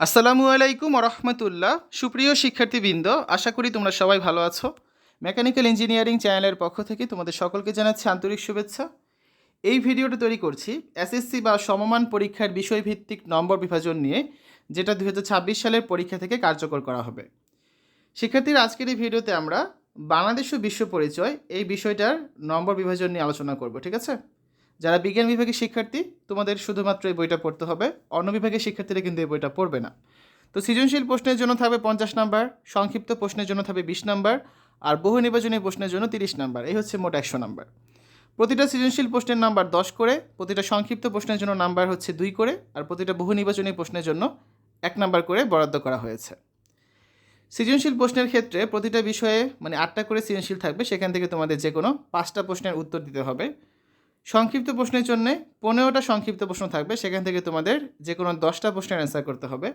আসসালামু আলাইকুম রহমতুল্লাহ সুপ্রিয় শিক্ষার্থীবৃন্দ, আশা করি তোমরা সবাই ভালো আছো। মেকানিক্যাল ইঞ্জিনিয়ারিং চ্যানেলের পক্ষ থেকে তোমাদের সকলকে জানাচ্ছি আন্তরিক শুভেচ্ছা। এই ভিডিওটা তৈরি করছি এসএসসি বা সমমান পরীক্ষার বিষয়ভিত্তিক নম্বর বিভাজন নিয়ে, যেটা দু হাজার ছাব্বিশ সালের পরীক্ষা থেকে কার্যকর করা হবে। শিক্ষার্থীরা আজকের এই ভিডিওতে আমরা বাংলাদেশ ও বিশ্ব পরিচয় এই বিষয়টার নম্বর বিভাজন নিয়ে আলোচনা করব, ঠিক আছে? যারা বিজ্ঞান বিভাগের শিক্ষার্থী, তোমাদের শুধুমাত্র এই বইটা পড়তে হবে। অন্য বিভাগের শিক্ষার্থীরা কিন্তু এই বইটা পড়বে না। তো সৃজনশীল প্রশ্নের জন্য থাকবে পঞ্চাশ নাম্বার, সংক্ষিপ্ত প্রশ্নের জন্য থাকবে বিশ নাম্বার, আর বহু নির্বাচনী প্রশ্নের জন্য তিরিশ নাম্বার। এই হচ্ছে মোট একশো নাম্বার। প্রতিটা সৃজনশীল প্রশ্নের নাম্বার দশ করে, প্রতিটা সংক্ষিপ্ত প্রশ্নের জন্য নাম্বার হচ্ছে দুই করে, আর প্রতিটা বহু নির্বাচনী প্রশ্নের জন্য এক নাম্বার করে বরাদ্দ করা হয়েছে। সৃজনশীল প্রশ্নের ক্ষেত্রে প্রতিটা বিষয়ে মানে আটটা করে সৃজনশীল থাকবে, সেখান থেকে তোমাদের যে কোনো পাঁচটা প্রশ্নের উত্তর দিতে হবে। সংক্ষিপ্ত প্রশ্নের জন্য পনেরোটা সংক্ষিপ্ত প্রশ্ন থাকবে, সেখান থেকে তোমাদের যে কোনো দশটা প্রশ্নের অ্যান্সার করতে হবে।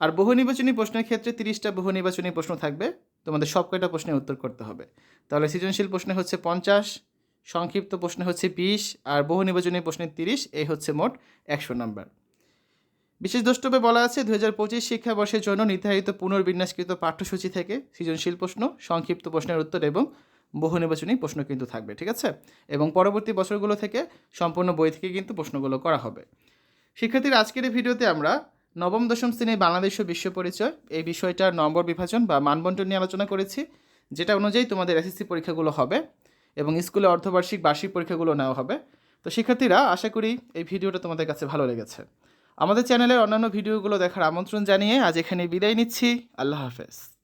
আর বহু নির্বাচনী প্রশ্নের ক্ষেত্রে তিরিশটা বহু নির্বাচনী প্রশ্ন থাকবে, তোমাদের সব কয়টা প্রশ্নের উত্তর করতে হবে। তাহলে সৃজনশীল প্রশ্নে হচ্ছে পঞ্চাশ, সংক্ষিপ্ত প্রশ্নে হচ্ছে বিশ, আর বহু নির্বাচনী প্রশ্নের তিরিশ এই হচ্ছে মোট একশো নাম্বার। বিশেষ দ্রষ্টব্যে বলা আছে দু হাজার পঁচিশ শিক্ষাবর্ষের জন্য নির্ধারিত পুনর্বিন্যাসকৃত পাঠ্যসূচি থেকে সৃজনশীল প্রশ্ন, সংক্ষিপ্ত প্রশ্নের উত্তর এবং বহু নির্বাচনী প্রশ্ন কিন্তু থাকবে, ঠিক আছে? এবং পরবর্তী বছরগুলো থেকে সম্পূর্ণ বই থেকে কিন্তু প্রশ্নগুলো করা হবে। শিক্ষার্থীর আজকের এই ভিডিওতে আমরা নবম, দশম শ্রেণির বাংলাদেশ ও বিশ্ব পরিচয়, এই বিষয়টার নম্বর বিভাজন বা মানবন্টন নিয়ে আলোচনা করেছি। যেটা অনুযায়ী তোমাদের এসএসসি পরীক্ষাগুলো হবে এবং স্কুলে অর্ধবার্ষিক বার্ষিক পরীক্ষাগুলো নেওয়া হবে। তো শিক্ষার্থীরা, আশা করি এই ভিডিওটা তোমাদের কাছে ভালো লেগেছে। আমাদের চ্যানেলের অন্যান্য ভিডিওগুলো দেখার আমন্ত্রণ জানিয়ে আজ এখানে বিদায় নিচ্ছি। আল্লাহ হাফেজ।